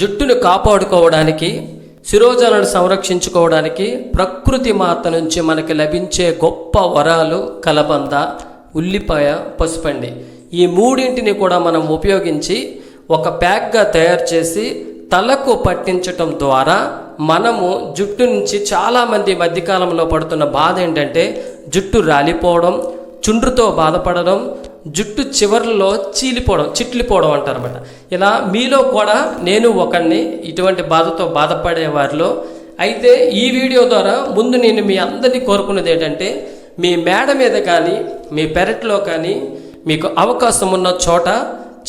జుట్టును కాపాడుకోవడానికి శిరోజాలను సంరక్షించుకోవడానికి ప్రకృతి మాత నుంచి మనకి లభించే గొప్ప వరాలు కలబంద ఉల్లిపాయ పసుపండి. ఈ మూడింటిని కూడా మనం ఉపయోగించి ఒక ప్యాక్గా తయారు చేసి తలకు పట్టించటం ద్వారా మనము జుట్టు నుంచి చాలామంది మధ్యకాలంలో పడుతున్న బాధ ఏంటంటే జుట్టు రాలిపోవడం చుండ్రుతో బాధపడడం జుట్టు చివర్లలో చీలిపోవడం చిట్లిపోవడం అంటారనమాట ఇలా మీలో కూడా నేను ఒకరిని ఇటువంటి బాధతో బాధపడే వారిలో అయితే ఈ వీడియో ద్వారా ముందు నేను మీ అందరినీ కోరుకున్నది ఏంటంటే మీ మేడ మీద కానీ మీ పెరట్లో కానీ మీకు అవకాశం ఉన్న చోట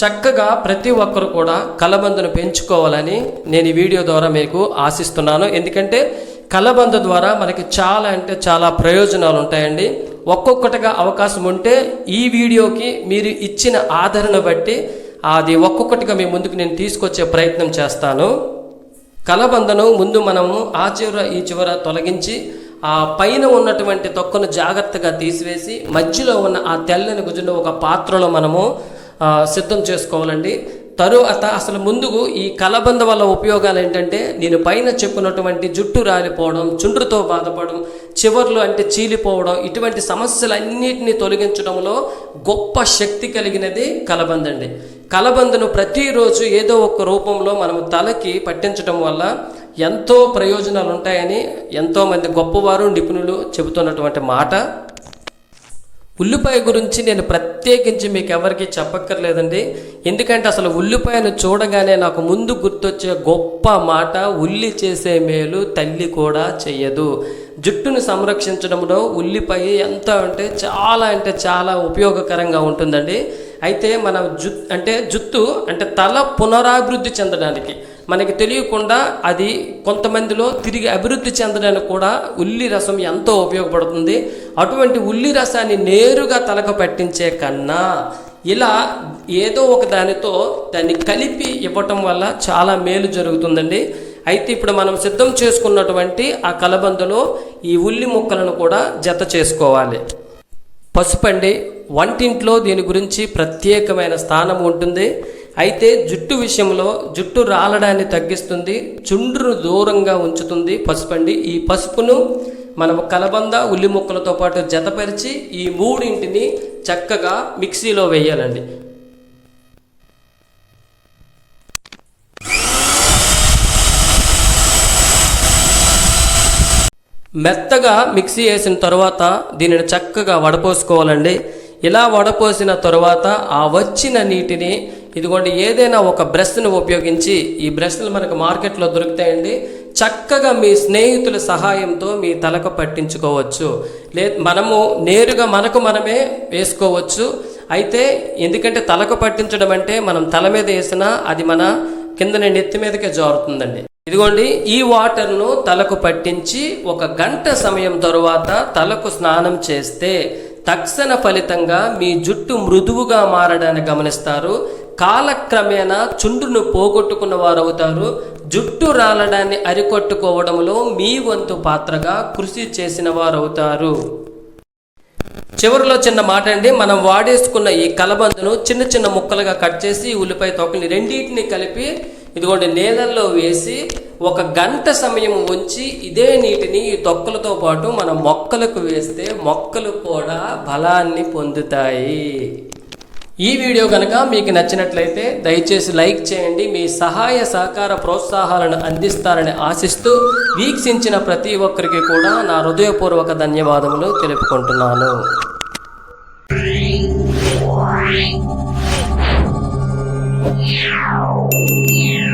చక్కగా ప్రతి ఒక్కరు కూడా కలబందను పెంచుకోవాలని నేను ఈ వీడియో ద్వారా మీకు ఆశిస్తున్నాను. ఎందుకంటే కలబంద ద్వారా మనకి చాలా అంటే చాలా ప్రయోజనాలు ఉంటాయండి. ఒక్కొక్కటిగా అవకాశం ఉంటే ఈ వీడియోకి మీరు ఇచ్చిన ఆదరణ బట్టి అది ఒక్కొక్కటిగా మీ ముందుకు నేను తీసుకొచ్చే ప్రయత్నం చేస్తాను. కలబందను ముందు మనము ఆ చివర ఈ చివర తొలగించి ఆ పైన ఉన్నటువంటి తొక్కను జాగ్రత్తగా తీసివేసి మధ్యలో ఉన్న ఆ తెల్లని గుజ్జును ఒక పాత్రలో మనము సిద్ధం చేసుకోవాలండి. తరువాత అసలు ముందుకు ఈ కలబంద వల్ల ఉపయోగాలు ఏంటంటే నేను పైన చెప్పినటువంటి జుట్టు రాలిపోవడం చుండ్రుతో బాధపడడం చివర్లు అంటే చీలిపోవడం ఇటువంటి సమస్యలన్నిటిని తొలగించడంలో గొప్ప శక్తి కలిగినది కలబంద అండి. కలబందను ప్రతిరోజు ఏదో ఒక రూపంలో మనము తలకి పట్టించడం వల్ల ఎంతో ప్రయోజనాలు ఉంటాయని ఎంతోమంది గొప్పవారు నిపుణులు చెబుతున్నటువంటి మాట. ఉల్లిపాయ గురించి నేను ప్రత్యేకించి మీకు ఎవరికి చెప్పక్కర్లేదండి. ఎందుకంటే అసలు ఉల్లిపాయను చూడగానే నాకు ముందు గుర్తొచ్చే గొప్ప మాట ఉల్లి చేసే మేలు తల్లి కూడా చెయ్యదు. జుట్టును సంరక్షించడంలో ఉల్లిపాయ ఎంత అంటే చాలా అంటే చాలా ఉపయోగకరంగా ఉంటుందండి. అయితే మన జు అంటే జుత్తు అంటే తల పునరాభివృద్ధి చెందడానికి మనకి తెలియకుండా అది కొంతమందిలో తిరిగి అభివృద్ధి చెందడానికి కూడా ఉల్లి రసం ఎంతో ఉపయోగపడుతుంది. అటువంటి ఉల్లి రసాన్ని నేరుగా తలకు పట్టించే కన్నా ఇలా ఏదో ఒక దానితో దాన్ని కలిపి ఇవ్వటం వల్ల చాలా మేలు జరుగుతుందండి. అయితే ఇప్పుడు మనం సిద్ధం చేసుకున్నటువంటి ఆ కలబందలో ఈ ఉల్లి ముక్కలను కూడా జత చేసుకోవాలి. పసుపండి వంటింట్లో దీని గురించి ప్రత్యేకమైన స్థానం ఉంటుంది. అయితే జుట్టు విషయంలో జుట్టు రాలడాన్ని తగ్గిస్తుంది చుండ్రును దూరంగా ఉంచుతుంది పసుపండి. ఈ పసుపును మనము కలబంద ఉల్లి ముక్కలతో పాటు జతపరిచి ఈ మూడింటిని చక్కగా మిక్సీలో వేయాలండి. మెత్తగా మిక్సీ వేసిన తర్వాత దీనిని చక్కగా వడపోసుకోవాలండి. ఇలా వడపోసిన తర్వాత ఆ వచ్చిన నీటిని ఇదిగోండి ఏదైనా ఒక బ్రష్ను ఉపయోగించి ఈ బ్రష్లు మనకు మార్కెట్లో దొరుకుతాయండి. చక్కగా మీ స్నేహితుల సహాయంతో మీ తలకు పట్టించుకోవచ్చు. లే మనము నేరుగా మనకు మనమే వేసుకోవచ్చు. అయితే ఎందుకంటే తలకు పట్టించడం అంటే మనం తల మీద వేసినా అది మన కిందనే నెత్తి మీదకే జారుతుందండి. ఇదిగోండి ఈ వాటర్ను తలకు పట్టించి ఒక గంట సమయం తరువాత తలకు స్నానం చేస్తే తక్షణ ఫలితంగా మీ జుట్టు మృదువుగా మారడాన్ని గమనిస్తారు. కాలక్రమేణా చుండును పోగొట్టుకున్న వారు అవుతారు జుట్టు రాలడాన్ని అరికొట్టుకోవడంలో మీ వంతు పాత్రగా కృషి చేసిన వారు అవుతారు చివరిలో చిన్న మాట అండి. మనం వాడేసుకున్న ఈ కలబందను చిన్న చిన్న ముక్కలుగా కట్ చేసి ఉల్లిపాయ తొక్కని రెండింటిని కలిపి ఇదిగోండి నీళ్ళల్లో వేసి ఒక గంట సమయం ఉంచి ఇదే నీటిని ఈ తొక్కలతో పాటు మన మొక్కలకు వేస్తే మొక్కలు కూడా బలాన్ని పొందుతాయి. ఈ వీడియో కనుక మీకు నచ్చినట్లయితే దయచేసి లైక్ చేయండి మీ సహాయ సహకార ప్రోత్సాహాలను అందిస్తారని ఆశిస్తూ వీక్షించిన ప్రతి ఒక్కరికి కూడా నా హృదయపూర్వక ధన్యవాదములు తెలుపుకుంటున్నాను Yeah.